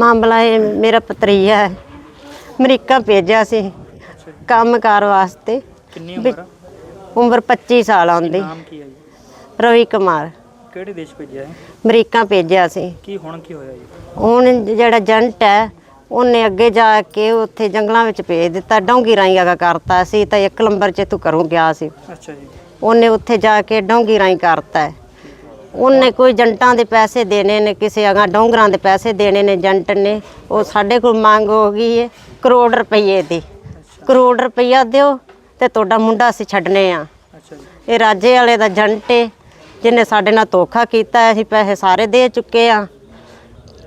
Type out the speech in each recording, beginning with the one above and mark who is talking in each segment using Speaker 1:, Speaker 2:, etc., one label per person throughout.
Speaker 1: ਮਾਮਲਾ ਇਹ ਮੇਰਾ ਪਤਰੀਆ ਹੈ। ਅਮਰੀਕਾ ਭੇਜਿਆ ਸੀ ਕੰਮਕਾਰ ਵਾਸਤੇ।
Speaker 2: ਕਿੰਨੀ ਉਮਰ ਆ?
Speaker 1: ਉਮਰ 25 ਸਾਲ ਆਉਂਦੀ
Speaker 2: ਨਾਮ ਕੀ ਹੈ ਜੀ?
Speaker 1: ਰਵੀ ਕੁਮਾਰ।
Speaker 2: ਕਿਹੜੇ ਦੇਸ਼ ਭੇਜਿਆ ਹੈ
Speaker 1: ਅਮਰੀਕਾ ਭੇਜਿਆ ਸੀ।
Speaker 2: ਕੀ ਹੁਣ ਕੀ ਹੋਇਆ ਜੀ?
Speaker 1: ਹੁਣ ਜਿਹੜਾ ਏਜੰਟ ਹੈ ਉਹਨੇ ਅੱਗੇ ਜਾ ਕੇ ਉੱਥੇ ਜੰਗਲਾਂ ਵਿੱਚ ਭੇਜ ਦਿੱਤਾ। ਡੌਂਗੀ ਰਾਈ ਅਗਾ ਕਰਤਾ। ਸੀ ਤਾਂ ਇੱਕ ਨੰਬਰ 'ਚ ਤੂੰ ਘਰੋਂ ਗਿਆ ਸੀ।
Speaker 2: ਅੱਛਾ ਜੀ।
Speaker 1: ਉਹਨੇ ਉੱਥੇ ਜਾ ਕੇ ਡੌਂਗੀ ਰਾਈ ਕਰਤਾ। ਹੈ ਉਹਨੇ ਕੋਈ ਏਜੰਟਾਂ ਦੇ ਪੈਸੇ ਦੇਣੇ ਨੇ ਕਿਸੇ ਅਗਾ ਡੋਂਗਰਾਂ ਦੇ ਪੈਸੇ ਦੇਣੇ ਨੇ ਏਜੰਟ ਨੇ ਉਹ ਸਾਡੇ ਕੋਲ ਮੰਗ ਹੋ ਗਈ ਹੈ ਕਰੋੜ ਰੁਪਏ ਦੀ। ਕਰੋੜ ਰੁਪਈਆ ਦਿਓ ਤੇ ਤੁਹਾਡਾ ਮੁੰਡਾ ਅਸੀਂ ਛੱਡਨੇ ਆ। ਇਹ ਰਾਜੇ ਵਾਲੇ ਦਾ ਏਜੰਟ ਹੈ ਜਿਹਨੇ ਸਾਡੇ ਨਾਲ ਧੋਖਾ ਕੀਤਾ ਹੈ। ਅਸੀਂ ਪੈਸੇ ਸਾਰੇ ਦੇ ਚੁੱਕੇ ਆ।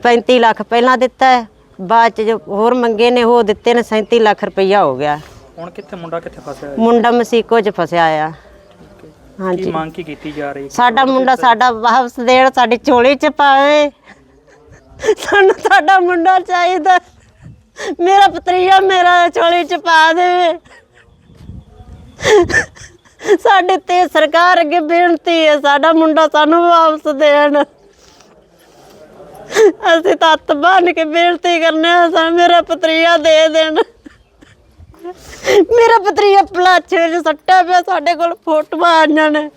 Speaker 1: 35 ਲੱਖ ਪਹਿਲਾਂ ਦਿੱਤਾ ਹੈ ਬਾਅਦ ਚ ਜੋ ਹੋਰ ਮੰਗੇ ਨੇ ਉਹ ਦਿੱਤੇ ਨੇ 37 ਲੱਖ ਰੁਪਈਆ ਹੋ ਗਿਆ।
Speaker 2: ਹੁਣ ਕਿੱਥੇ ਮੁੰਡਾ ਕਿੱਥੇ ਫਸਿਆ ਹੈ
Speaker 1: ਮੁੰਡਾ ਮਸੀਕੋ ਚ ਫਸਿਆ ਆ।
Speaker 2: ਕੀ
Speaker 1: ਹਾਂਜੀ
Speaker 2: ਮੰਗ ਕੀ ਕੀਤੀ ਜਾ ਰਹੀ ਹੈ?
Speaker 1: ਸਾਡਾ ਮੁੰਡਾ ਸਾਡਾ ਵਾਪਸ ਦੇਣ ਸਾਡੀ ਝੋਲੀ ਚ ਪਾਵੇ। ਸਾਨੂੰ ਸਾਡਾ ਮੁੰਡਾ ਚਾਹੀਦਾ। ਮੇਰਾ ਪਤਰੀਆ ਮੇਰਾ ਝੋਲੀ ਚ ਪਾ ਦੇਵੇ। ਸਾਡੇ ਤੇ ਸਰਕਾਰ ਅੱਗੇ ਬੇਨਤੀ ਹੈ ਸਾਡਾ ਮੁੰਡਾ ਸਾਨੂੰ ਵਾਪਸ ਦੇਣ। ਅਸੀਂ ਤਾਂ ਹੱਥ ਬੰਨ ਕੇ ਬੇਨਤੀ ਕਰਨੇ ਆ ਸਾ ਮੇਰਾ ਪਤਰੀਆ ਦੇ ਦੇਣ। ਮੇਰਾ ਪਤਰੀਆ ਪਲਾਛੇ ਵਿੱਚ ਸੱਟਿਆ ਪਿਆ ਸਾਡੇ ਕੋਲ ਫੋਟੋਆਂ ਆਈਆਂ ਨੇ।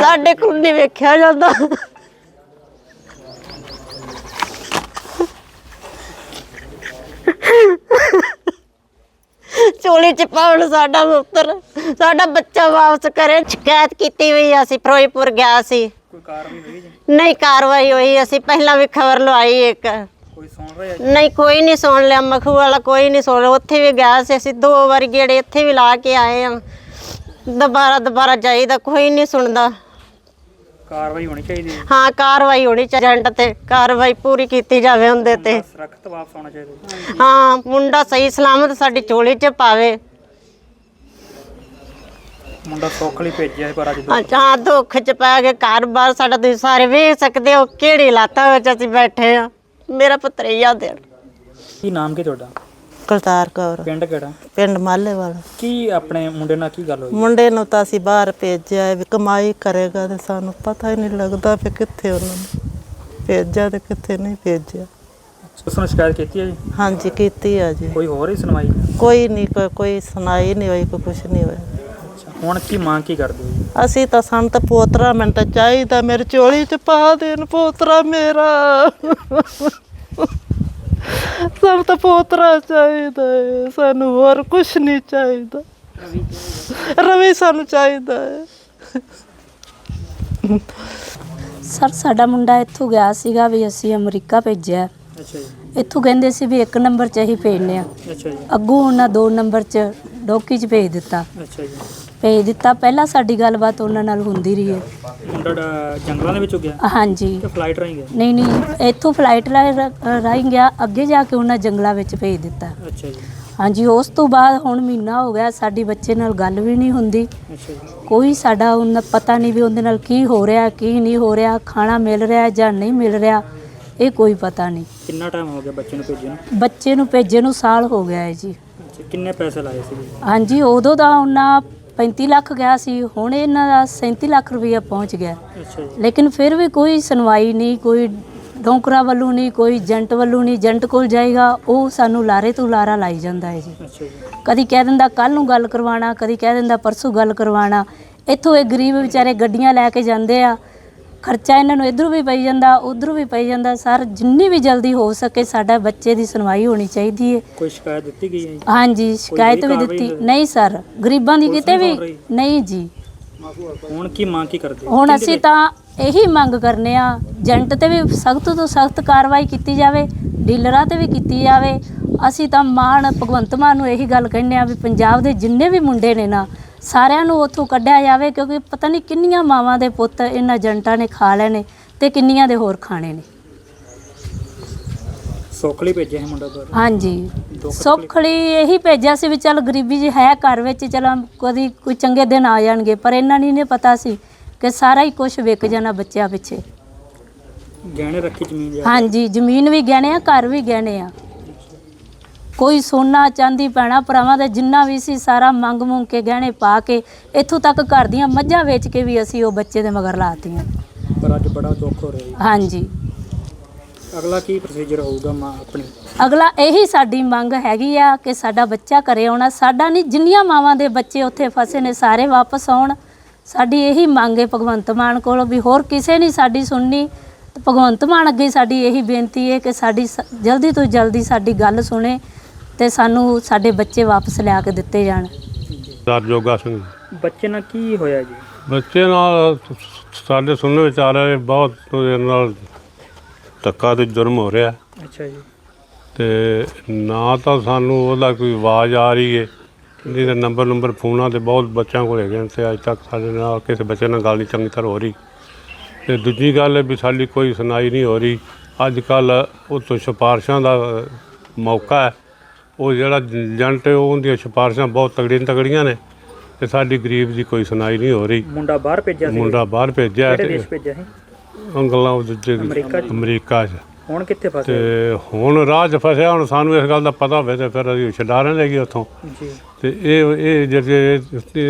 Speaker 1: ਸਾਡੇ ਕੋਲ ਨਹੀਂ ਵੇਖਿਆ ਜਾਂਦਾ। ਚੋਲੀ ਚ ਪਾਉਣ ਸਾਡਾ ਪੁੱਤਰ ਸਾਡਾ ਬੱਚਾ ਵਾਪਸ ਕਰੇ ਸ਼ਿਕਾਇਤ ਕੀਤੀ ਹੋਈ ਅਸੀਂ ਫਿਰੋਜ਼ਪੁਰ ਗਿਆ ਸੀ।
Speaker 2: ਕੋਈ ਕਾਰਵਾਈ ਹੋਈ
Speaker 1: ਨਹੀਂ ਕਾਰਵਾਈ ਹੋਈ ਅਸੀਂ ਪਹਿਲਾਂ ਵੀ ਖਬਰ ਲਵਾਈ ਇੱਕ।
Speaker 2: ਕੋਈ ਸੁਣ ਰਿਹਾ ਜੀ?
Speaker 1: ਨਹੀਂ ਕੋਈ ਨਹੀਂ ਸੁਣ ਲਿਆ ਮਖੂ ਵਾਲਾ ਕੋਈ ਨਹੀਂ ਸੁਣ ਲਿਆ ਉੱਥੇ ਵੀ ਗਿਆ ਸੀ ਅਸੀਂ ਦੋ ਵਾਰ ਗੇੜੇ ਇੱਥੇ ਵੀ ਲਾ ਕੇ ਆਏ ਆ ਦੁਬਾਰਾ ਦੁਬਾਰਾ ਜਾਈਦਾ ਕੋਈ ਨਹੀਂ ਸੁਣਦਾ।
Speaker 2: ਕਾਰਵਾਈ ਹੋਣੀ ਚਾਹੀਦੀ ਹੈ?
Speaker 1: ਹਾਂ ਕਾਰਵਾਈ ਹੋਣੀ ਚਾਹੀਦੀ ਏਜੰਟ ਤੇ ਕਾਰਵਾਈ ਪੂਰੀ ਕੀਤੀ ਜਾਵੇ ਉਹਦੇ ਤੇ।
Speaker 2: ਸੁਰੱਖਿਅਤ ਵਾਪਸ ਆਉਣਾ ਚਾਹੀਦਾ।
Speaker 1: ਹਾਂ ਮੁੰਡਾ ਸਹੀ ਸਲਾਮਤ ਸਾਡੀ ਝੋਲੀ 'ਚ ਪਾਵੇ।
Speaker 2: ਮੁੰਡਾ ਸੁੱਖ ਲਈ ਭੇਜਿਆ ਸੀ ਪਰ ਅੱਜ ਦੁੱਖ-
Speaker 1: ਅੱਛਾ ਹਾਂ, ਦੁੱਖ 'ਚ ਪੈ ਕੇ ਘਰ-ਬਾਰ ਸਾਡਾ ਤੁਸੀਂ ਸਾਰੇ ਵੇਖ ਸਕਦੇ ਹੋ ਕਿਹੜੀ ਲਾਤਾਂ ਵਿੱਚ ਅਸੀਂ ਬੈਠੇ ਆ ਮੇਰਾ ਪੁੱਤਰਈਆ ਦੇਣ।
Speaker 2: ਕੀ ਨਾਮ ਕੀ ਤੁਹਾਡਾ?
Speaker 3: ਕੁਲਤਾਰ ਕੌਰ।
Speaker 2: ਪਿੰਡ ਕਿਹੜਾ?
Speaker 3: ਪਿੰਡ ਮਾਲੇਵਾਲ
Speaker 2: ਕੀ ਆਪਣੇ ਮੁੰਡੇ ਨਾਲ ਕੀ ਗੱਲ ਹੋਈ?
Speaker 3: ਮੁੰਡੇ ਨੂੰ ਤਾਂ ਅਸੀਂ ਬਾਹਰ ਭੇਜਿਆ ਹੈ ਵੀ ਕਮਾਈ ਕਰੇਗਾ ਤੇ ਸਾਨੂੰ ਪਤਾ ਹੀ ਨਹੀਂ ਲੱਗਦਾ ਵੀ ਕਿੱਥੇ ਉਹਨਾਂ ਨੂੰ ਭੇਜਿਆ ਤੇ ਕਿੱਥੇ ਨਹੀਂ ਭੇਜਿਆ।
Speaker 2: ਉਸ ਨੂੰ ਸ਼ਿਕਾਇਤ ਕੀਤੀ ਹੈ ਜੀ?
Speaker 3: ਹਾਂਜੀ ਕੀਤੀ ਆ ਜੀ।
Speaker 2: ਕੋਈ ਹੋਰ ਹੀ ਸੁਣਵਾਈ?
Speaker 3: ਕੋਈ ਨਹੀਂ ਕੋਈ ਕੋਈ ਸੁਣਾਈ ਨਹੀਂ ਹੋਈ ਕੋਈ ਕੁਛ ਨਹੀਂ ਹੋਇਆ।
Speaker 2: ਹੁਣ ਕੀ ਮੰਗ ਕੀ ਕਰਦੇ ਹੋ? ਜੀ
Speaker 3: ਅਸੀਂ ਤਾਂ ਸਾਨੂੰ ਤਾਂ ਪੋਤਰਾ ਮੈਨੂੰ ਤਾਂ ਚਾਹੀਦਾ ਮੇਰੇ ਚੋਲੀ ਚ ਪਾ ਦੇਣ ਪੋਤਰਾ ਮੇਰਾ। ਸਾਨੂੰ ਤਾਂ ਪੋਤਰਾ ਚਾਹੀਦਾ ਹੈ ਸਾਨੂੰ ਹੋਰ ਕੁਛ ਨਹੀਂ ਚਾਹੀਦਾ। ਰਵੀ ਸਾਨੂੰ ਚਾਹੀਦਾ ਹੈ
Speaker 4: ਸਰ ਸਾਡਾ ਮੁੰਡਾ ਇੱਥੋਂ ਗਿਆ ਸੀਗਾ ਵੀ ਅਸੀਂ ਅਮਰੀਕਾ ਭੇਜਿਆ।
Speaker 2: ਅੱਛਾ ਜੀ।
Speaker 4: ਇੱਥੋਂ ਕਹਿੰਦੇ ਸੀ ਵੀ ਇੱਕ ਨੰਬਰ 'ਚ ਹੀ ਭੇਜਨੇ ਆ।
Speaker 2: ਅੱਛਾ ਜੀ।
Speaker 4: ਅੱਗੋਂ ਉਹਨਾਂ ਦੋ ਨੰਬਰ 'ਚ ਡੋਕੀ 'ਚ ਭੇਜ ਦਿੱਤਾ।
Speaker 2: ਅੱਛਾ ਜੀ।
Speaker 4: ਭੇਜ ਦਿੱਤਾ। ਪਹਿਲਾਂ ਸਾਡੀ ਗੱਲਬਾਤ ਉਹਨਾਂ ਨਾਲ ਹੁੰਦੀ ਰਹੀ ਹੈ।
Speaker 2: ਮੁੰਡਾ ਡਾ- ਜੰਗਲਾਂ ਦੇ ਵਿੱਚੋਂ ਗਿਆ?
Speaker 4: ਹਾਂਜੀ।
Speaker 2: ਕਿ ਫਲਾਈਟ ਰਾਹੀਂ ਗਿਆ?
Speaker 4: ਨਹੀਂ ਨਹੀਂ ਇੱਥੋਂ ਫਲਾਈਟ ਰਾਹੀਂ ਗਿਆ। ਅੱਗੇ ਜਾ ਕੇ ਉਹਨਾਂ ਜੰਗਲਾਂ ਵਿੱਚ ਭੇਜ ਦਿੱਤਾ।
Speaker 2: ਅੱਛਾ ਜੀ।
Speaker 4: ਹਾਂਜੀ ਉਸ ਤੋਂ ਬਾਅਦ ਹੁਣ ਮਹੀਨਾ ਹੋ ਗਿਆ। ਸਾਡੀ ਬੱਚੇ ਨਾਲ ਗੱਲ ਵੀ ਨਹੀਂ ਹੁੰਦੀ।
Speaker 2: ਅੱਛਾ ਜੀ।
Speaker 4: ਕੋਈ ਸਾਡਾ ਉਹਨਾਂ ਪਤਾ ਨਹੀਂ ਵੀ ਉਹਦੇ ਨਾਲ ਕੀ ਹੋ ਰਿਹਾ ਕੀ ਨਹੀਂ ਹੋ ਰਿਹਾ ਖਾਣਾ ਮਿਲ ਰਿਹਾ ਜਾਂ ਨਹੀਂ ਮਿਲ ਰਿਹਾ ਇਹ ਕੋਈ ਪਤਾ ਨਹੀਂ।
Speaker 2: ਕਿੰਨਾ ਟਾਈਮ ਹੋ ਗਿਆ ਬੱਚੇ ਨੂੰ ਭੇਜੇ ਨੂੰ
Speaker 4: ਬੱਚੇ ਨੂੰ ਭੇਜੇ ਨੂੰ ਸਾਲ ਹੋ ਗਿਆ ਹੈ ਜੀ।
Speaker 2: ਅੱਛਾ ਕਿੰਨੇ ਪੈਸੇ ਲਾਏ ਸੀ?
Speaker 4: ਹਾਂਜੀ ਉਦੋਂ ਦਾ ਉਹਨਾਂ 35 ਲੱਖ ਗਿਆ ਸੀ ਹੁਣ ਇਹਨਾਂ ਦਾ 37 ਲੱਖ ਰੁਪਇਆ ਪਹੁੰਚ ਗਿਆ।
Speaker 2: ਅੱਛਾ ਜੀ।
Speaker 4: ਲੇਕਿਨ ਫਿਰ ਵੀ ਕੋਈ ਸੁਣਵਾਈ ਨਹੀਂ ਕੋਈ ਡੋਂਕਰਾ ਵੱਲੋਂ ਨਹੀਂ ਕੋਈ ਏਜੰਟ ਵੱਲੋਂ ਨਹੀਂ ਏਜੰਟ ਕੋਲ ਜਾਏਗਾ ਉਹ ਸਾਨੂੰ ਲਾਰੇ ਤੋਂ ਲਾਰਾ ਲਾਈ ਜਾਂਦਾ ਹੈ ਜੀ।
Speaker 2: ਅੱਛਾ ਜੀ।
Speaker 4: ਕਦੀ ਕਹਿ ਦਿੰਦਾ ਕੱਲ ਨੂੰ ਗੱਲ ਕਰਵਾਉਣਾ ਕਦੀ ਕਹਿ ਦਿੰਦਾ ਪਰਸੋਂ ਗੱਲ ਕਰਵਾਉਣਾ। ਇੱਥੋਂ ਇਹ ਗਰੀਬ ਵਿਚਾਰੇ ਗੱਡੀਆਂ ਲੈ ਕੇ ਜਾਂਦੇ ਆ ਖਰਚਾ ਇਹਨਾਂ ਨੂੰ ਇਧਰੋਂ ਵੀ ਪਈ ਜਾਂਦਾ ਉਧਰੋਂ ਵੀ ਪਈ ਜਾਂਦਾ ਸਰ ਜਿੰਨੀ ਵੀ ਜਲਦੀ ਹੋ ਸਕੇ ਸਾਡਾ ਬੱਚੇ ਦੀ ਸੁਣਵਾਈ ਹੋਣੀ ਚਾਹੀਦੀ ਹੈ
Speaker 2: ਕੋਈ ਸ਼ਿਕਾਇਤ ਦਿੱਤੀ ਗਈ ਹੈ ਜੀ
Speaker 4: ਹਾਂਜੀ ਸ਼ਿਕਾਇਤ ਵੀ
Speaker 2: ਕਾਰਵਾਈ
Speaker 4: ਦਿੱਤੀ
Speaker 2: ਹੋਈ?
Speaker 4: ਨਹੀਂ ਸਰ ਗਰੀਬਾਂ ਦੀ
Speaker 2: ਪੁਲਿਸ
Speaker 4: ਕਿਤੇ
Speaker 2: ਨਹੀਂ
Speaker 4: ਵੀ
Speaker 2: ਰਹੀ?
Speaker 4: ਨਹੀਂ ਜੀ
Speaker 2: ਹੁਣ ਕੀ ਮੰਗ ਕੀ ਕਰਦੇ ਹੋ?
Speaker 4: ਹੁਣ ਅਸੀਂ? ਤਾਂ ਇਹੀ ਮੰਗ ਕਰਨੇ ਆ ਏਜੰਟ ਤੇ ਵੀ ਸਖਤ ਤੋਂ ਸਖਤ ਕਾਰਵਾਈ ਕੀਤੀ ਜਾਵੇ ਡੀਲਰਾਂ ਤੇ ਵੀ ਕੀਤੀ ਜਾਵੇ ਅਸੀਂ ਤਾਂ ਮਾਨ ਭਗਵੰਤ ਮਾਨ ਨੂੰ ਇਹੀ ਗੱਲ ਕਹਿੰਦੇ ਆ ਵੀ ਪੰਜਾਬ ਦੇ ਜਿੰਨੇ ਵੀ ਮੁੰਡੇ ਨੇ ਨਾ ਸਾਰਿਆਂ ਨੂੰ ਉੱਥੋਂ ਕੱਢਿਆ ਜਾਵੇ ਕਿਉਂਕਿ ਪਤਾ ਨਹੀਂ ਕਿੰਨੀਆਂ ਮਾਵਾਂ ਦੇ ਪੁੱਤ ਇਹਨਾਂ ਏਜੰਟਾਂ ਨੇ ਖਾ ਲਏ ਨੇ ਤੇ ਕਿੰਨੀਆਂ ਦੇ ਹੋਰ ਖਾਣੇ ਨੇ।
Speaker 2: ਸੁੱਖ ਲਈ ਭੇਜਿਆ ਹੈ ਮੁੰਡਾ ਪਰ
Speaker 4: ਹਾਂਜੀ। ਸੁੱਖਲੀ ਇਹੀ ਭੇਜਿਆ ਸੀ ਵੀ ਚਲ ਗਰੀਬੀ ਜੀ ਹੈ ਘਰ ਵਿੱਚ ਚਲ ਕਦੀ ਕੋਈ ਚੰਗੇ ਦਿਨ ਆ ਜਾਣਗੇ ਪਰ ਇਹਨਾਂ ਨਹੀਂ ਨੇ ਪਤਾ ਸੀ ਕਿ ਸਾਰਾ ਹੀ ਕੁਝ ਵਿਕ ਜਾਣਾ ਬੱਚਿਆਂ ਪਿੱਛੇ।
Speaker 2: ਗਹਿਣੇ ਰੱਖੀ ਜ਼ਮੀਨ ਜਾ
Speaker 4: ਹਾਂਜੀ ਜ਼ਮੀਨ ਵੀ ਗਹਿਣੇ ਆ ਘਰ ਵੀ ਗਹਿਣੇ ਆ। ਕੋਈ ਸੋਨਾ ਚਾਂਦੀ ਪੈਣਾ ਭਰਾਵਾਂ ਦਾ ਜਿੰਨਾ ਵੀ ਸੀ ਸਾਰਾ ਮੰਗ ਮੁੰਗ ਕੇ ਗਹਿਣੇ ਪਾ ਕੇ ਇੱਥੋਂ ਤੱਕ ਘਰ ਦੀਆਂ ਮੱਝਾਂ ਵੇਚ ਕੇ ਵੀ ਅਸੀਂ ਉਹ ਬੱਚੇ ਦੇ ਮਗਰ ਲਾਤੀਆਂ।
Speaker 2: ਪਰ ਅੱਜ ਬੜਾ ਦੁੱਖ ਹੋ ਰਿਹਾ ਜੀ।
Speaker 4: ਹਾਂਜੀ।
Speaker 2: ਅਗਲਾ ਕੀ ਪ੍ਰੋਸੀਜਰ ਹੋਊਗਾ ਮਾਂ ਆਪਣੀ?
Speaker 4: ਅਗਲਾ ਇਹੀ ਸਾਡੀ ਮੰਗ ਹੈਗੀ ਆ ਕਿ ਸਾਡਾ ਬੱਚਾ ਘਰੇ ਆਉਣਾ। ਸਾਡਾ ਨਹੀਂ ਜਿੰਨੀਆਂ ਮਾਵਾਂ ਦੇ ਬੱਚੇ ਉੱਥੇ ਫਸੇ ਨੇ ਸਾਰੇ ਵਾਪਸ ਆਉਣ। ਸਾਡੀ ਇਹੀ ਮੰਗ ਹੈ ਭਗਵੰਤ ਮਾਨ ਕੋਲੋਂ ਵੀ ਹੋਰ ਕਿਸੇ ਨਹੀਂ ਸਾਡੀ ਸੁਣਨੀ। ਤੇ ਭਗਵੰਤ ਮਾਨ ਅੱਗੇ ਸਾਡੀ ਇਹੀ ਬੇਨਤੀ ਹੈ ਕਿ ਸਾਡੀ ਸ- ਜਲਦੀ ਤੋਂ ਜਲਦੀ ਸਾਡੀ ਗੱਲ ਸੁਣੇ। ਤੇ ਸਾਨੂੰ ਸਾਡੇ ਬੱਚੇ ਵਾਪਸ ਲਿਆ ਕੇ ਦਿੱਤੇ ਜਾਣ।
Speaker 5: ਸਰ ਜੋਗਾ ਸਿੰਘ।
Speaker 2: ਬੱਚੇ ਨਾਲ ਕੀ ਹੋਇਆ ਜੀ?
Speaker 5: ਬੱਚੇ ਨਾਲ ਸਾਡੇ ਸੁਣਨ ਵਿੱਚ ਆ ਰਿਹਾ ਬਹੁਤ ਨਾਲ ਧੱਕਾ ਤੇ ਜੁਰਮ ਹੋ ਰਿਹਾ।
Speaker 2: ਅੱਛਾ ਜੀ।
Speaker 5: ਤੇ ਨਾ ਤਾਂ ਸਾਨੂੰ ਉਹਦਾ ਕੋਈ ਆਵਾਜ਼ ਆ ਰਹੀ ਹੈ ਜਿਹਦੇ ਨੰਬਰ ਨੰਬਰ ਫੋਨਾਂ ਤੇ ਬਹੁਤ ਬੱਚਿਆਂ ਕੋਲ ਹੈਗੇ ਨੇ ਤੇ ਅੱਜ ਤੱਕ ਸਾਡੇ ਨਾਲ ਕਿਸੇ ਬੱਚੇ ਨਾਲ ਗੱਲ ਨਹੀਂ ਚੰਗੀ ਤਰ੍ਹਾਂ ਹੋ ਰਹੀ। ਤੇ ਦੂਜੀ ਗੱਲ ਹੈ ਵੀ ਸਾਡੀ ਕੋਈ ਸੁਣਾਈ ਨਹੀਂ ਹੋ ਰਹੀ। ਅੱਜ ਕੱਲ ਉਹ ਤੋਂ ਸਿਫਾਰਸ਼ਾਂ ਦਾ ਅ, ਮੌਕਾ ਹੈ। ਉਹ ਜਿਹੜਾ ਏਜੰਟ ਹੈ ਉਹਦੀਆਂ ਸਿਫਾਰਸ਼ਾਂ ਬਹੁਤ ਤਗੜੀਆਂ ਤਗੜੀਆਂ ਨੇ ਤੇ ਸਾਡੀ ਗਰੀਬ ਦੀ ਕੋਈ ਸੁਣਾਈ ਨਹੀਂ ਹੋ ਰਹੀ।
Speaker 2: ਮੁੰਡਾ ਬਾਹਰ ਭੇਜਿਆ ਸੀ?
Speaker 5: ਮੁੰਡਾ ਬਾਹਰ ਭੇਜਿਆ
Speaker 2: ਕਿਹੜੇ ਦੇਸ਼ ਭੇਜਿਆ ਸੀ?
Speaker 5: ਅੰਗਲਾਂ ਉਹ ਦੂਜੇ
Speaker 2: ਅਮਰੀਕਾ 'ਚ?
Speaker 5: ਅਮਰੀਕਾ 'ਚ।
Speaker 2: ਹੁਣ ਕਿੱਥੇ ਫਸੇ
Speaker 5: ਤੇ ਹੁਣ ਰਾਹ 'ਚ ਫਸਿਆ ਹੁਣ ਸਾਨੂੰ ਇਸ ਗੱਲ ਦਾ ਪਤਾ ਹੋਵੇ ਤੇ ਫਿਰ ਅਸੀਂ ਛਡਾ ਰਹੇ ਲੈਗੇ ਉੱਥੋਂ।
Speaker 2: ਜੀ।
Speaker 5: ਤੇ ਇਹ ਇਹ ਜਿਹੜੇ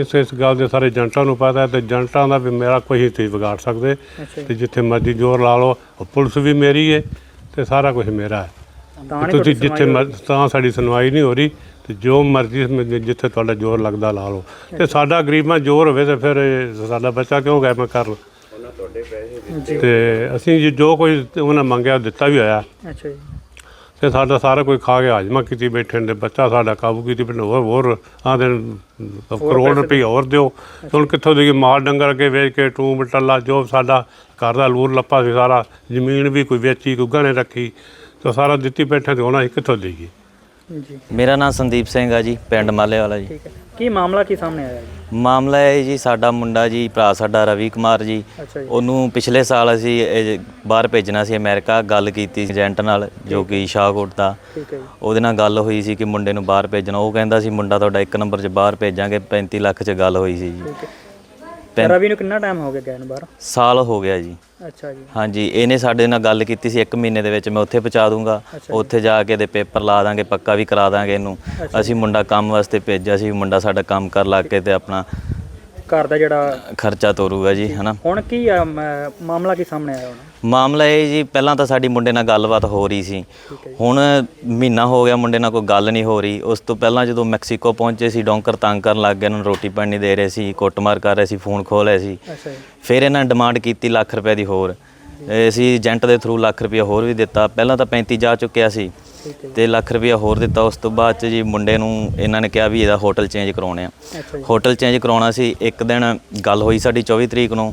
Speaker 5: ਇਸ ਇਸ ਗੱਲ ਦੇ ਸਾਰੇ ਏਜੰਟਾਂ ਨੂੰ ਪਤਾ ਹੈ ਤੇ ਏਜੰਟਾਂ ਦਾ ਵੀ ਮੇਰਾ ਕੋਈ ਨਹੀਂ ਵਿਗਾੜ ਸਕਦੇ।
Speaker 2: ਅੱਛਾ
Speaker 5: ਤੇ
Speaker 2: ਜੀ
Speaker 5: ਜਿੱਥੇ ਮਰਜ਼ੀ ਜ਼ੋਰ ਲਾ ਲਓ ਉਹ ਪੁਲਿਸ ਵੀ ਮੇਰੀ ਹੈ ਤੇ ਸਾਰਾ ਕੁਝ ਮੇਰਾ ਹੈ।
Speaker 2: ਤਾਂ ਨਹੀਂ
Speaker 5: ਤੁਸੀਂ ਜਿੱਥੇ ਮਰ- ਤਾਂ ਸਾਡੀ ਸੁਣਵਾਈ ਨਹੀਂ ਹੋ ਰਹੀ ਤੇ ਜੋ ਮਰਜ਼ੀ ਮ- ਜਿੱਥੇ ਤੁਹਾਡਾ ਜ਼ੋਰ ਲੱਗਦਾ ਲਾ ਲਓ। ਤੇ ਸਾਡਾ ਗਰੀਬਾਂ ਜ਼ੋਰ ਹੋਵੇ ਤੇ ਫਿਰ ਇਹ ਸਾਡਾ ਬੱਚਾ ਕਿਉਂ ਗਏ ਮੈਂ ਕਰਨ ਤੇ ਅਸੀਂ ਜੀ ਜੋ ਕੋਈ ਉਹਨਾਂ ਮੰਗਿਆ ਦਿੱਤਾ ਵੀ ਹੋਇਆ।
Speaker 2: ਅੱਛਾ ਜੀ।
Speaker 5: ਤੇ ਸਾਡਾ ਸਾਰਾ ਕੋਈ ਖਾ ਕੇ ਹਾਜਮਾ ਕੀਤੀ ਬੈਠੇ ਨੇ ਤੇ ਬੱਚਾ ਸਾਡਾ ਕਾਬੂ ਕੀਤੀ ਪਿੰਡ ਹੋਰ ਹੋਰ ਆਦੇ ਕਰੋੜ ਰੁਪਏ ਹੋਰ ਦਿਓ। ਤੇ ਹੁਣ ਕਿੱਥੋਂ ਦੀ ਮਾਲ ਡੰਗਰ ਅੱਗੇ ਵੇਚ ਕੇ ਟੂਮ ਟੱਲਾ ਜੋ ਸਾਡਾ ਘਰ ਦਾ ਲੂਰ ਲੱਪਾ ਸੀ ਸਾਰਾ ਜ਼ਮੀਨ ਵੀ ਕੋਈ ਵੇਚੀ ਕੋਈ ਗਹਿਣੇ ਰੱਖੀ। ਤੇ ਸਾਰਾ ਦਿੱਤੀ ਬੈਠੇ ਤੇ ਹੁਣ ਕਿੱਥੋਂ ਦੇਈਏ
Speaker 2: ਜੀ।
Speaker 6: ਮੇਰਾ ਨਾਮ ਸੰਦੀਪ ਸਿੰਘ ਆ ਜੀ ਪਿੰਡ ਮਾਲੇ ਵਾਲਾ ਜੀ।
Speaker 2: ਠੀਕ ਹੈ। ਕੀ ਮਾਮਲਾ ਕੀ ਸਾਹਮਣੇ ਆਇਆ ਜੀ?
Speaker 6: ਮਾਮਲਾ ਇਹ ਜੀ ਸਾਡਾ ਮੁੰਡਾ ਜੀ ਭਰਾ ਸਾਡਾ ਰਵੀ ਕੁਮਾਰ ਜੀ।
Speaker 2: ਅੱਛਾ ਜੀ।
Speaker 6: ਉਹਨੂੰ ਪਿਛਲੇ ਸਾਲ ਅਸੀਂ ਇਹ ਬਾਹਰ ਭੇਜਣਾ ਸੀ ਅਮਰੀਕਾ ਗੱਲ ਕੀਤੀ ਏਜੰਟ ਨਾਲ ਜੋ ਕਿ ਸ਼ਾਹਕੋਟ ਦਾ।
Speaker 2: ਠੀਕ ਹੈ ਜੀ।
Speaker 6: ਉਹਦੇ ਨਾਲ ਗੱਲ ਹੋਈ ਸੀ ਕਿ ਮੁੰਡੇ ਨੂੰ ਬਾਹਰ ਭੇਜਣਾ। ਉਹ ਕਹਿੰਦਾ ਸੀ ਮੁੰਡਾ ਤੁਹਾਡਾ ਇੱਕ ਨੰਬਰ 'ਚ ਬਾਹਰ ਭੇਜਾਂਗੇ 35 ਲੱਖ 'ਚ ਗੱਲ ਹੋਈ ਸੀ ਜੀ।
Speaker 2: ਠੀਕ ਹੈ। ਰਵੀ ਨੂੰ ਕਿੰਨਾ ਟਾਈਮ ਹੋ ਗਿਆ ਗਏ ਨੂੰ ਬਾਹਰ?
Speaker 6: ਸਾਲ ਹੋ ਗਿਆ ਜੀ।
Speaker 2: ਅੱਛਾ ਜੀ।
Speaker 6: ਹਾਂਜੀ ਇਹਨੇ ਸਾਡੇ ਨਾਲ ਗੱਲ ਕੀਤੀ ਸੀ 1 ਮਹੀਨੇ ਦੇ ਵਿੱਚ ਮੈਂ ਉੱਥੇ ਪਹੁੰਚਾ ਦੂੰਗਾ। ਉੱਥੇ ਜਾ ਕੇ ਦੇ ਪੇਪਰ ਲਾ ਦਾਂਗੇ ਪੱਕਾ ਵੀ ਕਰਾ ਦਾਂਗੇ ਇਹਨੂੰ। ਅਸੀਂ ਮੁੰਡਾ ਕੰਮ ਵਾਸਤੇ ਭੇਜਿਆ ਸੀ ਮੁੰਡਾ ਸਾਡਾ ਕੰਮ ਕਰ ਲੱਗ ਕੇ ਤੇ ਆਪਣਾ
Speaker 2: ਘਰ ਦਾ ਜਿਹੜਾ
Speaker 6: ਖਰਚਾ ਤੋਰੂਗਾ ਜੀ ਹਨਾ।
Speaker 2: ਹੁਣ ਕੀ ਆ, ਮਾਮਲਾ ਕੀ ਸਾਹਮਣੇ ਆਇਆ ਹੁਣ?
Speaker 6: ਮਾਮਲਾ ਇਹ ਜੀ ਪਹਿਲਾਂ ਤਾਂ ਸਾਡੀ ਮੁੰਡੇ ਨਾਲ ਗੱਲਬਾਤ ਹੋ ਰਹੀ ਸੀ। ਹੁਣ ਮਹੀਨਾ ਹੋ ਗਿਆ ਮੁੰਡੇ ਨਾਲ ਕੋਈ ਗੱਲ ਨਹੀਂ ਹੋ ਰਹੀ। ਉਸ ਤੋਂ ਪਹਿਲਾਂ ਜਦੋਂ ਮੈਕਸੀਕੋ ਪਹੁੰਚੇ ਸੀ ਡੌਂਕਰ ਤੰਗ ਕਰਨ ਲੱਗ ਗਏ ਉਹਨਾਂ ਨੂੰ ਰੋਟੀ ਪਾਣੀ ਦੇ ਰਹੇ ਸੀ ਕੁੱਟਮਾਰ ਕਰ ਰਹੇ ਸੀ ਫੋਨ ਖੋਹ ਰਹੇ ਸੀ। ਫਿਰ ਇਹਨਾਂ ਨੇ ਡਿਮਾਂਡ ਕੀਤੀ ਲੱਖ ਰੁਪਏ ਦੀ ਹੋਰ। ਅਸੀਂ ਏਜੰਟ ਦੇ ਥਰੂ ਲੱਖ ਰੁਪਏ ਹੋਰ ਵੀ ਦਿੱਤਾ। ਪਹਿਲਾਂ ਤਾਂ 35 ਜਾ ਚੁੱਕਿਆ ਸੀ ਤੇ ਲੱਖ ਰੁਪਏ ਹੋਰ ਦਿੱਤਾ। ਉਸ ਤੋਂ ਬਾਅਦ ਚ ਜੀ ਮੁੰਡੇ ਨੂੰ ਇਹਨਾਂ ਨੇ ਕਿਹਾ ਵੀ ਇਹਦਾ ਹੋਟਲ ਚੇਂਜ ਕਰਾਉਣੇ ਆ। ਹੋਟਲ ਚੇਂਜ ਕਰਾਉਣਾ ਸੀ। ਇੱਕ ਦਿਨ ਗੱਲ ਹੋਈ ਸਾਡੀ 24 ਤਰੀਕ ਨੂੰ।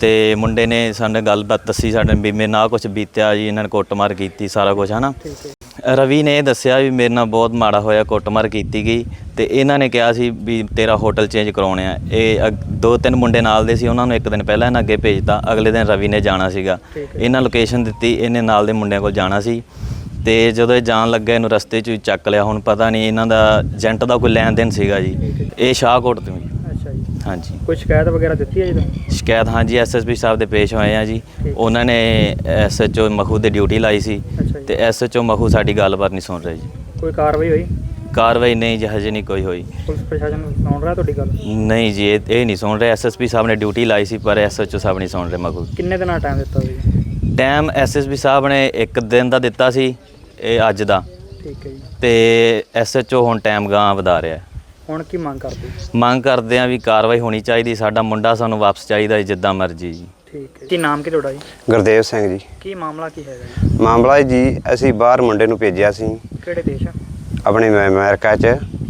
Speaker 6: ਤੇ ਮੁੰਡੇ ਨੇ ਸਾਨੂੰ ਗੱਲਬਾਤ ਦੱਸੀ ਸਾਡੇ ਵੀ ਮੇਰੇ ਨਾਲ ਕੁਝ ਬੀਤਿਆ ਜੀ ਇਹਨਾਂ ਨੇ ਕੁੱਟਮਾਰ ਕੀਤੀ ਸਾਰਾ ਕੁਝ ਹਨਾ?
Speaker 2: ਠੀਕ ਹੈ
Speaker 6: ਰਵੀ ਨੇ ਇਹ ਦੱਸਿਆ ਵੀ ਮੇਰੇ ਨਾਲ ਬਹੁਤ ਮਾੜਾ ਹੋਇਆ ਕੁੱਟਮਾਰ ਕੀਤੀ ਗਈ ਤੇ ਇਹਨਾਂ ਨੇ ਕਿਹਾ ਸੀ ਵੀ ਤੇਰਾ ਹੋਟਲ ਚੇਂਜ ਕਰਾਉਣੇ ਆ। ਇਹ ਅਗ- ਦੋ ਤਿੰਨ ਮੁੰਡੇ ਨਾਲ ਦੇ ਸੀ ਉਹਨਾਂ ਨੂੰ ਇੱਕ ਦਿਨ ਪਹਿਲਾਂ ਇਹਨਾਂ ਅੱਗੇ ਭੇਜਤਾ ਅਗਲੇ ਦਿਨ ਰਵੀ ਨੇ ਜਾਣਾ ਸੀਗਾ।
Speaker 2: ਹੈ।
Speaker 6: ਇਹਨਾਂ ਲੋਕੇਸ਼ਨ ਦਿੱਤੀ ਇਹਨੇ ਨਾਲ ਦੇ ਮੁੰਡਿਆਂ ਕੋਲ ਜਾਣਾ ਸੀ। ਤੇ ਜਦੋਂ ਇਹ ਜਾਣ ਲੱਗਾ ਇਹਨੂੰ ਰਸਤੇ 'ਚ ਹੀ ਚੱਕ ਲਿਆ ਹੁਣ ਪਤਾ ਨਹੀਂ ਇਹਨਾਂ ਦਾ ਏਜੰਟ ਦਾ ਕੋਈ ਲੈਣ ਦੇਣ ਸੀਗਾ ਜੀ। ਇਹ ਸ਼ਾਹਕੋਟ ਤੋਂ ਜੀ। ਹਾਂਜੀ।
Speaker 2: ਕੋਈ ਸ਼ਿਕਾਇਤ ਵਗੈਰਾ ਦਿੱਤੀ ਹੈ ਜੀ ਤੁਹਾਨੂੰ
Speaker 6: ਸ਼ਿਕਾਇਤ ਹਾਂਜੀ ਐਸਐਸਪੀ ਸਾਹਿਬ ਦੇ ਪੇਸ਼ ਹੋਏ ਆ ਜੀ। ਉਹਨਾਂ ਨੇ ਐਸਐਚਓ ਮਖੂ ਦੇ ਡਿਊਟੀ ਲਾਈ ਸੀ
Speaker 2: ਅੱਛਾ ਜੀ।
Speaker 6: ਤੇ ਐਸਐਚਓ ਮਖੂ ਸਾਡੀ ਗੱਲਬਾਤ ਨਹੀਂ ਸੁਣ ਰਹੇ ਜੀ।
Speaker 2: ਕੋਈ ਕਾਰਵਾਈ ਹੋਈ?
Speaker 6: ਕਾਰਵਾਈ ਨਹੀਂ ਜੀ ਹਜੇ ਨਹੀਂ ਕੋਈ ਹੋਈ।
Speaker 2: ਪੁਲਿਸ ਪ੍ਰਸ਼ਾਸਨ ਸੁਣ ਰਿਹਾ ਤੁਹਾਡੀ ਗੱਲ?
Speaker 6: ਨਹੀਂ ਜੀ ਇਹ ਇਹ ਨਹੀਂ ਸੁਣ ਰਹੇ। ਐਸਐਸਪੀ ਸਾਹਿਬ ਨੇ ਡਿਊਟੀ ਲਾਈ ਸੀ ਪਰ ਐਸਐਚਓ ਸਾਹਿਬ ਨਹੀਂ ਸੁਣ ਰਹੇ ਮਖੂ।
Speaker 2: ਕਿੰਨੇ ਦਿਨਾਂ ਟਾਈਮ ਦਿੱਤਾ ਜੀ
Speaker 6: ਟਾਈਮ ਐਸਐਸਪੀ ਸਾਹਿਬ ਨੇ ਇੱਕ ਦਿਨ ਦਾ ਦਿੱਤਾ ਸੀ ਇਹ ਅੱਜ ਦਾ।
Speaker 2: ਠੀਕ ਹੈ ਜੀ।
Speaker 6: ਤੇ ਐਸਐਚਓ ਹੁਣ ਟਾਈਮ ਗਾਂ ਵਧਾ ਰਿਹਾ। ਹੈ।
Speaker 2: ਹੁਣ ਕੀ ਮੰਗ ਕਰਦੇ
Speaker 6: ਮੰਗ ਕਰਦੇ ਆ ਵੀ ਕਾਰਵਾਈ ਹੋਣੀ ਚਾਹੀਦੀ ਸਾਡਾ ਮੁੰਡਾ ਸਾਨੂੰ ਵਾਪਸ ਚਾਹੀਦਾ ਹੈ ਜਿੱਦਾਂ ਮਰਜ਼ੀ ਜੀ।
Speaker 2: ਠੀਕ ਹੈ। ਕੀ ਨਾਮ ਕੀ ਤੁਹਾਡਾ ਜੀ?
Speaker 7: ਗੁਰਦੇਵ ਸਿੰਘ ਜੀ।
Speaker 2: ਕੀ ਮਾਮਲਾ ਕੀ ਹੈਗਾ ਜੀ?
Speaker 7: ਮਾਮਲਾ ਜੀ ਅਸੀਂ ਬਾਹਰ ਮੁੰਡੇ ਨੂੰ ਭੇਜਿਆ ਸੀ।
Speaker 2: ਕਿਹੜੇ ਦੇਸ਼ ਆ?
Speaker 7: ਆਪਣੇ ਅਮੈ- ਅਮਰੀਕਾ 'ਚ।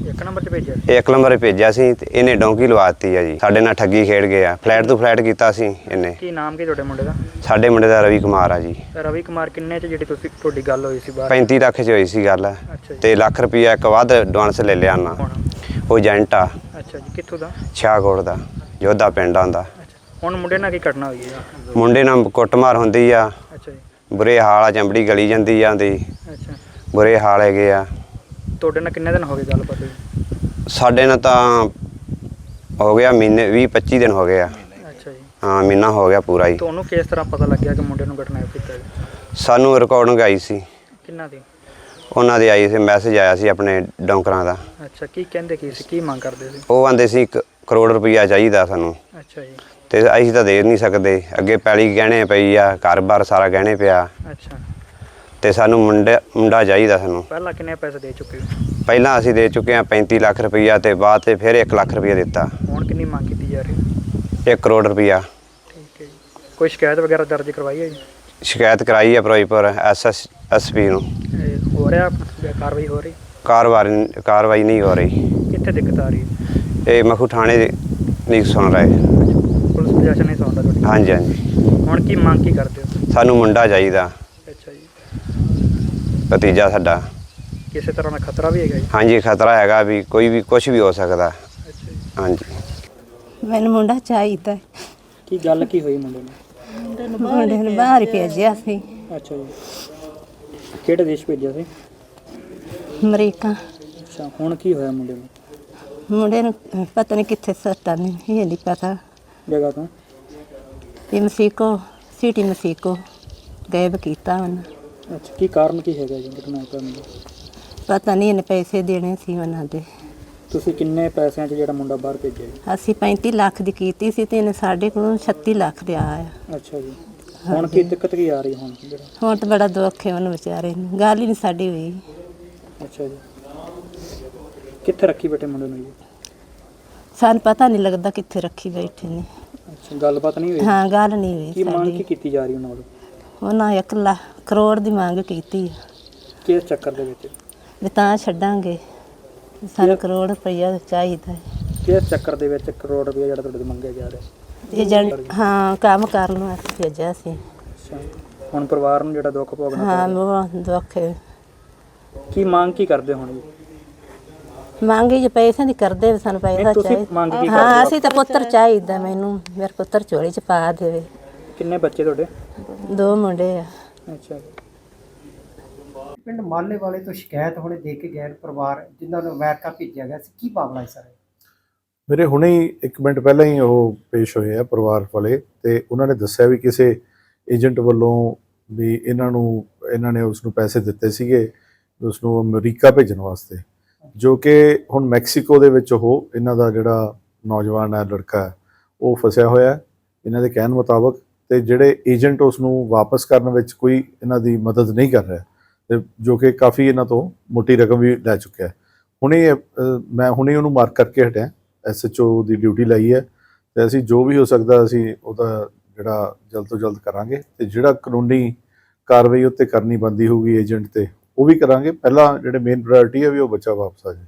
Speaker 2: ਇੱਕ ਨੰਬਰ 'ਚ ਭੇਜਿਆ ਸੀ?
Speaker 7: ਇੱਕ ਨੰਬਰ 'ਤੇ ਭੇਜਿਆ ਸੀ ਤੇ ਇਹਨੇ ਡੌਂਕੀ ਲਵਾਤੀ ਆ ਜੀ। ਸਾਡੇ ਨਾਲ ਠੱਗੀ ਖੇਡ ਗਿਆ ਫਲੈਟ ਤੋਂ ਫਲੈਟ ਕੀਤਾ ਸੀ ਇਹਨੇ।
Speaker 2: ਕੀ ਨਾਮ ਕੀ ਤੁਹਾਡੇ ਮੁੰਡੇ ਦਾ?
Speaker 7: ਸਾਡੇ ਮੁੰਡੇ ਦਾ ਰਵੀ ਕੁਮਾਰ ਆ ਜੀ।
Speaker 2: ਰਵੀ ਕੁਮਾਰ ਕਿੰਨੇ 'ਚ ਜਿਹੜੀ ਤੁਸੀਂ ਤੁਹਾਡੀ ਗੱਲ ਹੋਈ ਸੀ ਬਾਹਰ?
Speaker 7: 35 ਲੱਖ 'ਚ ਹੋਈ ਸੀ ਗੱਲ।
Speaker 2: ਅੱਛਾ ਜੀ।
Speaker 7: ਤੇ ਲੱਖ ਰੁਪਈਆ ਇੱਕ ਵੱਧ ਐਡਵਾਂਸ ਲੈ ਲਿਆ ਨਾ
Speaker 2: ਹੁਣ
Speaker 7: ਉਹ ਏਜੰਟ ਆ।
Speaker 2: ਅੱਛਾ ਜੀ ਕਿੱਥੋਂ ਦਾ?
Speaker 7: ਸ਼ਾਹਕੋਟ ਦਾ ਯੋਧਾ ਪਿੰਡ
Speaker 2: ਅੱਛਾ ਹੁਣ ਮੁੰਡੇ ਨਾਲ ਕੀ ਘਟਨਾ ਹੋਈ ਹੈ
Speaker 7: ਮੁੰਡੇ ਨਾਲ ਕੁੱਟਮਾਰ ਹੁੰਦੀ ਆ।
Speaker 2: ਅੱਛਾ ਜੀ।
Speaker 7: ਬੁਰੇ ਹਾਲ ਆ ਚੰਬੜੀ ਗਲੀ ਜਾਂਦੀ ਆਂਦੀ
Speaker 2: ਅੱਛਾ।
Speaker 7: ਬੁਰੇ ਹਾਲ ਹੈਗੇ ਆ।
Speaker 2: ਤੁਹਾਡੇ ਨਾਲ ਕਿੰਨੇ ਦਿਨ ਹੋ ਗਏ ਗੱਲਬਾਤ ਹੋਈ
Speaker 7: ਸਾਡੇ ਨਾਲ ਤਾਂ ਹੋ ਗਿਆ ਮਹੀਨੇ 20 25 ਦਿਨ ਹੋ ਗਏ ਆ।
Speaker 2: ਅੱਛਾ ਜੀ।
Speaker 7: ਹਾਂ ਮਹੀਨਾ ਹੋ ਗਿਆ ਪੂਰਾ ਹੀ।
Speaker 2: ਤੁਹਾਨੂੰ ਕਿਸ ਤਰ੍ਹਾਂ ਪਤਾ ਲੱਗਿਆ ਕਿ ਮੁੰਡੇ ਨੂੰ ਘਟਨਾ ਕੀਤਾ ਜੀ
Speaker 7: ਸਾਨੂੰ ਰਿਕਾਰਡਿੰਗ ਆਈ ਸੀ।
Speaker 2: ਕਿੰਨਾ ਦੀ?
Speaker 7: ਉਹਨਾਂ ਦੇ ਆਈ ਸੀ ਮੈਸੇਜ ਆਇਆ ਸੀ ਆਪਣੇ ਡੌਂਕਰਾਂ ਦਾ।
Speaker 2: ਅੱਛਾ ਕੀ ਕਹਿੰਦੇ ਕੀ ਸੀ ਕੀ ਮੰਗ ਕਰਦੇ ਸੀ?
Speaker 7: ਉਹ ਆਂਦੇ ਸੀ 1 ਕਰੋੜ ਰੁਪਈਆ ਚਾਹੀਦਾ ਸਾਨੂੰ।
Speaker 2: ਅੱਛਾ ਜੀ।
Speaker 7: ਤੇ ਅਸੀਂ ਤਾਂ ਦੇ ਨਹੀਂ ਸਕਦੇ। ਅੱਗੇ ਪੈਲੀ ਗਹਿਣੇ ਪਈ ਆ ਘਰ-ਬਾਰ ਸਾਰਾ ਗਹਿਣੇ ਪਿਆ।
Speaker 2: ਅੱਛਾ।
Speaker 7: ਤੇ ਸਾਨੂੰ ਮੁੰਡਾ ਮੁੰਡਾ ਚਾਹੀਦਾ ਸਾਨੂੰ।
Speaker 2: ਪਹਿਲਾਂ ਕਿੰਨੇ ਪੈਸੇ ਦੇ ਚੁੱਕੇ ਹੋ?
Speaker 7: ਪਹਿਲਾਂ ਅਸੀਂ ਦੇ ਚੁੱਕੇ ਹਾਂ 35 ਲੱਖ ਰੁਪਈਆ ਤੇ ਬਾਅਦ ਤੇ ਫਿਰ 1 ਲੱਖ ਰੁਪਈਆ ਦਿੱਤਾ।
Speaker 2: ਹੁਣ ਕਿੰਨੀ ਮੰਗ ਕੀਤੀ ਜਾ ਰਹੀ ਹੈ?
Speaker 7: 1 ਕਰੋੜ ਰੁਪਈਆ।
Speaker 2: ਠੀਕ ਹੈ ਜੀ। ਕੋਈ ਸ਼ਿਕਾਇਤ ਵਗੈਰਾ ਦਰਜ ਕਰਵਾਈ ਹੈ ਜੀ?
Speaker 7: ਸ਼ਿਕਾਇਤ ਕਰਾਈ ਹੈ ਫਿਰੋਜ਼ਪੁਰ ਐਸਐਸ ਐਸਪੀ ਨੂੰ।
Speaker 2: ਇਹ ਹੋ ਰਿਹਾ ਜਾਂ ਕਾਰਵਾਈ ਹੋ ਰਹੀ?
Speaker 7: ਕਾਰਵਾਈ ਕਾਰਵਾਈ ਨਹੀਂ ਹੋ ਰਹੀ।
Speaker 2: ਕਿੱਥੇ ਦਿੱਕਤ ਆ ਰਹੀ ਹੈ?
Speaker 7: ਇਹ ਮਖੂ ਥਾਣੇ ਦੇ ਨਹੀਂ ਸੁਣ ਰਹੇ।
Speaker 2: ਪੁਲਿਸ ਪ੍ਰਸ਼ਾਸਨ ਨਹੀਂ ਸੁਣਦਾ ਤੁਹਾਡੀ।
Speaker 7: ਹਾਂਜੀ ਹਾਂਜੀ।
Speaker 2: ਹੁਣ ਕੀ ਮੰਗ ਕੀ ਕਰਦੇ ਹੋ?
Speaker 7: ਸਾਨੂੰ ਮੁੰਡਾ ਚਾਹੀਦਾ।
Speaker 2: ਅੱਛਾ ਜੀ।
Speaker 7: ਭਤੀਜਾ ਸਾਡਾ।
Speaker 2: ਕਿਸੇ ਤਰ੍ਹਾਂ ਦਾ ਖਤਰਾ ਵੀ ਹੈਗਾ ਜੀ?
Speaker 7: ਹਾਂਜੀ ਖਤਰਾ ਹੈਗਾ ਵੀ ਕੋਈ ਵੀ ਕੁਝ ਵੀ ਹੋ ਸਕਦਾ।
Speaker 2: ਅੱਛਾ ਜੀ।
Speaker 7: ਹਾਂਜੀ।
Speaker 8: ਮੈਨੂੰ ਮੁੰਡਾ ਚਾਹੀਦਾ ਹੈ।
Speaker 2: ਕੀ ਗੱਲ ਕੀ ਹੋਈ ਮੁੰਡੇ ਨੂੰ
Speaker 8: ਮੁੰਡੇ ਨੂੰ ਬਾਹਰ ਹੀ ਭੇਜਿਆ ਸੀ।
Speaker 2: ਅੱਛਾ ਜੀ। ਕਿਹੜੇ ਦੇਸ਼ ਭੇਜਿਆ ਸੀ?
Speaker 8: ਅਮਰੀਕਾ।
Speaker 2: ਅੱਛਾ ਹੁਣ ਕੀ ਹੋਇਆ ਮੁੰਡੇ ਨੂੰ?
Speaker 8: ਮੁੰਡੇ ਨੂੰ ਅਹ, ਪਤਾ ਨਹੀਂ ਕਿੱਥੇ ਸੱਟਾਂ ਨੇ ਇਹ ਨਹੀਂ ਪਤਾ।
Speaker 2: ਜਗ੍ਹਾ ਤੋਂ?
Speaker 8: ਇਹ ਮਸੀਕੋ ਸਿਟੀ ਮਸੀਕੋ ਗਾਇਬ ਕੀਤਾ ਉਹਨਾਂ।
Speaker 2: ਅੱਛਾ ਕੀ ਕਾਰਨ ਕੀ ਹੈਗਾ ਜੀ ਘਟਨਾ ਕਰਨ ਦਾ?
Speaker 8: ਪਤਾ ਨਹੀਂ ਇਹਨੇ ਪੈਸੇ ਦੇਣੇ ਸੀ ਉਹਨਾਂ ਦੇ।
Speaker 2: ਤੁਸੀਂ ਕਿੰਨੇ ਪੈਸਿਆਂ 'ਚ ਜਿਹੜਾ ਮੁੰਡਾ ਬਾਹਰ ਭੇਜਿਆ ਜੀ?
Speaker 8: ਅਸੀਂ 35 ਲੱਖ ਦੀ ਕੀਤੀ ਸੀ ਤੇ ਇਹਨੇ ਸਾਡੇ ਕੋਲੋਂ 36 ਲੱਖ ਲਿਆ ਆ।
Speaker 2: ਅੱਛਾ ਜੀ। ਹੁਣ ਕੀ ਦਿੱਕਤ ਕੀ ਆ ਰਹੀ ਹੁਣ? ਜਿਹੜਾ
Speaker 8: ਹੁਣ ਤਾਂ ਬੜਾ ਦੁੱਖ ਹੈ ਉਹਨੂੰ ਵਿਚਾਰੇ ਨੂੰ। ਗੱਲ ਹੀ ਨਹੀਂ ਸਾਡੀ ਹੋਈ।
Speaker 2: ਅੱਛਾ ਜੀ। ਕਿੱਥੇ ਰੱਖੀ ਬੈਠੇ ਮੁੰਡੇ ਨੂੰ ਜੀ?
Speaker 8: ਸਾਨੂੰ ਪਤਾ ਨਹੀਂ ਲੱਗਦਾ ਕਿੱਥੇ ਰੱਖੀ ਬੈਠੇ ਨੇ।
Speaker 2: ਅੱਛਾ ਗੱਲਬਾਤ ਨਹੀਂ ਹੋਈ?
Speaker 8: ਹਾਂ ਗੱਲ ਨਹੀਂ
Speaker 2: ਕੀ
Speaker 8: ਹੋਈ
Speaker 2: ਮੰਗ ਕੀ
Speaker 8: ਸਾਡੀ
Speaker 2: ਕੀਤੀ ਜਾ ਰਹੀ ਉਹਨਾਂ ਵੱਲੋਂ?
Speaker 8: ਉਹਨਾਂ 1 ਲੱਖ ਕਰੋੜ ਦੀ ਮੰਗ ਕੀਤੀ ਆ।
Speaker 2: ਕਿਸ ਚੱਕਰ ਦੇ ਵਿੱਚ?
Speaker 8: ਵੀ ਤਾਂ ਛੱਡਾਂਗੇ। ਸਾਨੂੰ ਕਰੋੜ ਰੁਪਈਆ ਚਾਹੀਦਾ ਹੈ।
Speaker 2: ਕਿਸ ਚੱਕਰ ਦੇ ਵਿੱਚ ਕਰੋੜ ਰੁਪਏ ਜਿਹੜਾ ਤੁਹਾਡੇ ਤੋਂ ਮੰਗਿਆ ਜਾ ਰਿਹਾ?
Speaker 8: ਏਜੰਟ ਹਾਂ ਕੰਮ ਕਰਨ ਅਸੀਂ ਭੇਜਿਆ ਸੀ।
Speaker 2: ਅੱਛਾ। ਹੁਣ ਪਰਿਵਾਰ ਨੂੰ ਜਿਹੜਾ ਦੁੱਖ ਭੋਗਣਾ
Speaker 8: ਹਾਂ
Speaker 2: ਪੈ
Speaker 8: ਉਹ ਦੁੱਖ ਹੈ।
Speaker 2: ਕੀ ਮੰਗ ਕੀ ਕਰਦੇ ਹੁਣ ਜੀ
Speaker 8: ਮੰਗੀ ਜੇ ਪੈਸੇ ਦੀ ਕਰਦੇ ਵੀ ਸਾਨੂੰ ਪੈਸਾ
Speaker 2: ਨਹੀਂ, ਤੁਸੀਂ
Speaker 8: ਚਾਹੀਦਾ।
Speaker 2: ਮੰਗ ਕੀ ਕਰਦੇ
Speaker 8: ਹਾਂ?
Speaker 2: ਹੋ?
Speaker 8: ਅਸੀਂ ਤਾਂ ਪੁੱਤਰ ਚਾਹੀਦਾ ਮੈਨੂੰ ਮੇਰਾ ਪੁੱਤਰ ਝੋਲੀ ਚ ਪਾ ਦੇਵੇ।
Speaker 2: ਕਿੰਨੇ ਬੱਚੇ ਤੁਹਾਡੇ?
Speaker 8: ਦੋ ਮੁੰਡੇ ਆ।
Speaker 2: ਅੱਛਾ। ਜੀ
Speaker 9: ਪਿੰਡ ਮਾਲੇ ਵਾਲੇ ਤੋਂ ਸ਼ਿਕਾਇਤ ਹੁਣੇ ਦੇ ਕੇ ਗਏ ਪਰਿਵਾਰ, ਜਿਨ੍ਹਾਂ ਨੂੰ ਅਮਰੀਕਾ ਭੇਜਿਆ ਗਿਆ ਸੀ। ਕੀ ਮਾਮਲਾ ਹੈ ਸਰ?
Speaker 10: ਮੇਰੇ ਹੁਣੇ ਹੀ ਇੱਕ ਮਿੰਟ ਪਹਿਲਾਂ ਹੀ ਉਹ ਪੇਸ਼ ਹੋਏ ਆ ਪਰਿਵਾਰ ਵਾਲੇ ਤੇ ਉਹਨਾਂ ਨੇ ਦੱਸਿਆ ਵੀ ਕਿਸੇ ਏਜੰਟ ਵੱਲੋਂ ਵੀ ਇਹਨਾਂ ਨੂੰ, ਇਹਨਾਂ ਨੇ ਉਸ ਨੂੰ ਪੈਸੇ ਦਿੱਤੇ ਸੀਗੇ ਉਸ ਨੂੰ ਅਮਰੀਕਾ ਭੇਜਣ ਵਾਸਤੇ। ਜੋ ਕਿ ਹੁਣ ਮੈਕਸੀਕੋ ਦੇ ਵਿੱਚ ਉਹ, ਇਹਨਾਂ ਦਾ ਜਿਹੜਾ ਨੌਜਵਾਨ ਹੈ, ਲੜਕਾ ਉਹ ਫਸਿਆ ਹੋਇਆ ਇਹਨਾਂ ਦੇ ਕਹਿਣ ਮੁਤਾਬਕ ਤੇ ਜਿਹੜੇ ਏਜੰਟ ਉਸ ਨੂੰ ਵਾਪਸ ਕਰਨ ਵਿੱਚ ਕੋਈ ਇਹਨਾਂ ਦੀ ਮਦਦ ਨਹੀਂ ਕਰ ਰਿਹਾ ਤੇ ਜੋ ਕਿ ਕਾਫੀ ਇਹਨਾਂ ਤੋਂ ਮੋਟੀ ਰਕਮ ਵੀ ਲੈ ਚੁੱਕਿਆ ਹੈ। ਹੁਣੇ ਮੈਂ ਹੁਣੇ ਉਹਨੂੰ ਮਾਰਕ ਕਰਕੇ ਹਟਿਆ। ਐਸਐਚਓ ਦੀ ਡਿਊਟੀ ਲਾਈ ਹੈ ਤੇ ਅਸੀਂ ਜੋ ਵੀ ਹੋ ਸਕਦਾ ਅਸੀਂ ਉਹਦਾ ਜਿਹੜਾ ਜਲਦ ਤੋਂ ਜਲਦ ਕਰਾਂਗੇ ਤੇ ਜਿਹੜਾ ਕਾਨੂੰਨੀ ਕਾਰਵਾਈ ਉੱਤੇ ਕਰਨੀ ਬੰਦੀ ਹੋਊਗੀ ਏਜੰਟ ਤੇ, ਉਹ ਵੀ ਕਰਾਂਗੇ। ਪਹਿਲਾਂ ਜਿਹੜੇ ਮੇਨ ਪ੍ਰਾਇੋਰਟੀ ਹੈ ਵੀ ਉਹ ਬੱਚਾ ਵਾਪਸ ਆ ਜਾਵੇ